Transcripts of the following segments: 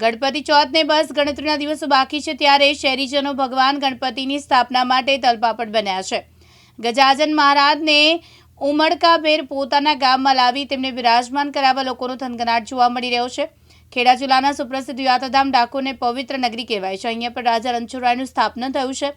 ગણપતિ ચોથને બસ ગણતરીના દિવસો બાકી છે ત્યારે શહેરીજનો ભગવાન ગણપતિની સ્થાપના માટે તલપાપડ બન્યા છે. ગજાજન મહારાજને ઉમળકાભેર પોતાના ગામમાં લાવી તેમને બિરાજમાન કરાવવા લોકોનો થનગનાટ જોવા મળી રહ્યો છે. ખેડા જિલ્લાના સુપ્રસિદ્ધ યાત્રાધામ ડાકોરને પવિત્ર નગરી કહેવાય છે. અહીંયા પણ રાજા રણછોડરાયનું સ્થાપના થયું છે.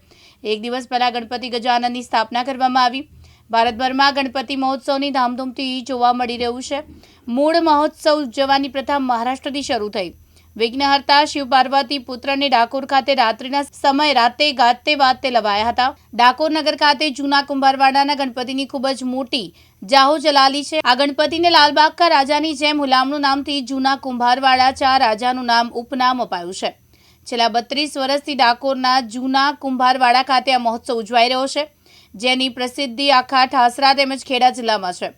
એક દિવસ પહેલાં ગણપતિ ગજાનંદની સ્થાપના કરવામાં આવી. ભારતભરમાં ગણપતિ મહોત્સવની ધામધૂમથી જોવા મળી રહ્યું છે. મૂળ મહોત્સવ ઉજવવાની પ્રથા મહારાષ્ટ્રથી શરૂ થઈ. વિઘ્નહર્તા શિવ પાર્વતી પુત્રને ડાકોર ખાતે રાત્રિના સમય રાતે ગાતે વાતે લવાયા હતા. ડાકોર નગર ખાતે જૂના કુંભારવાડાના ગણપતિની ખૂબ જ મોટી જાહો જલાલી છે. આ ગણપતિને લાલબાગ કા રાજાની જેમ હુલામણું નામથી જૂના કુંભારવાડા ચા રાજાનું નામ ઉપનામ અપાયું છે. છેલ્લા બત્રીસ વર્ષથી ડાકોરના જૂના કુંભારવાડા ખાતે આ મહોત્સવ ઉજવાઈ રહ્યો છે, જેની પ્રસિદ્ધિ આખા ઠાસરા તેમજ ખેડા જિલ્લામાં છે.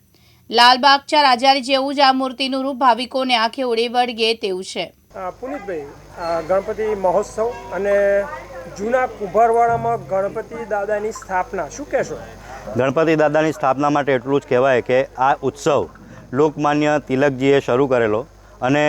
લાલબાગ ચા રાજાની જેવું જ આ મૂર્તિનું રૂપ ભાવિકોને આંખે ઉડે વળગે તેવું છે. પુનિતભાઈ ગણપતિ મહોત્સવ અને જૂના કુંભારવાડામાં ગણપતિ દાદાની સ્થાપના, શું કહેશો? ગણપતિ દાદાની સ્થાપના માટે એટલું જ કહેવાય કે આ ઉત્સવ લોકમાન્ય તિલકજીએ શરૂ કરેલો અને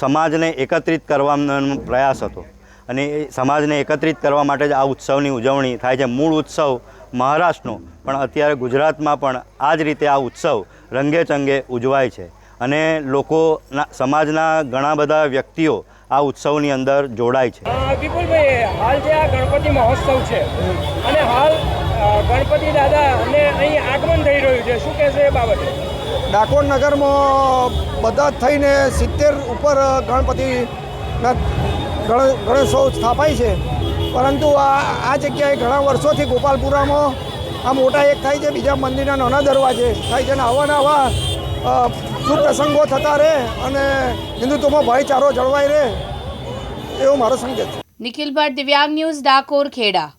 સમાજને એકત્રિત કરવાનો પ્રયાસ હતો. અને એ સમાજને એકત્રિત કરવા માટે જ આ ઉત્સવની ઉજવણી થાય છે. મૂળ ઉત્સવ મહારાષ્ટ્રનો, પણ અત્યારે ગુજરાતમાં પણ આ જ રીતે આ ઉત્સવ રંગે ચંગે ઉજવાય છે. અને લોકોના સમાજના ઘણા બધા વ્યક્તિઓ આ ઉત્સવની અંદર જોડાય છે. વિપુલભાઈ હાલ જે આ ગણપતિ મહોત્સવ છે અને હાલ ગણપતિ દાદા અને અહીં આગમન થઈ રહ્યું છે શું કહેશે એ બાબતે? ડાકોર નગરમાં બધા જ થઈને સિત્તેર ઉપર ગણપતિના ગણ ગણેશોત્સવ સ્થાપાય છે. પરંતુ આ આ જગ્યાએ ઘણા વર્ષોથી ગોપાલપુરામાં આ મોટા એક થાય છે બીજા મંદિરના નાના દરવાજે થાય છે અને આવા ને આવા અ, શુભ પ્રસંગો થતા રહે અને હિન્દુત્વમાં ભાઈચારો જળવાઈ રહે એવો મારો સંકેત છે. નિખિલ ભટ્ટ દિવ્યાંગ ન્યૂઝ ડાકોર ખેડા.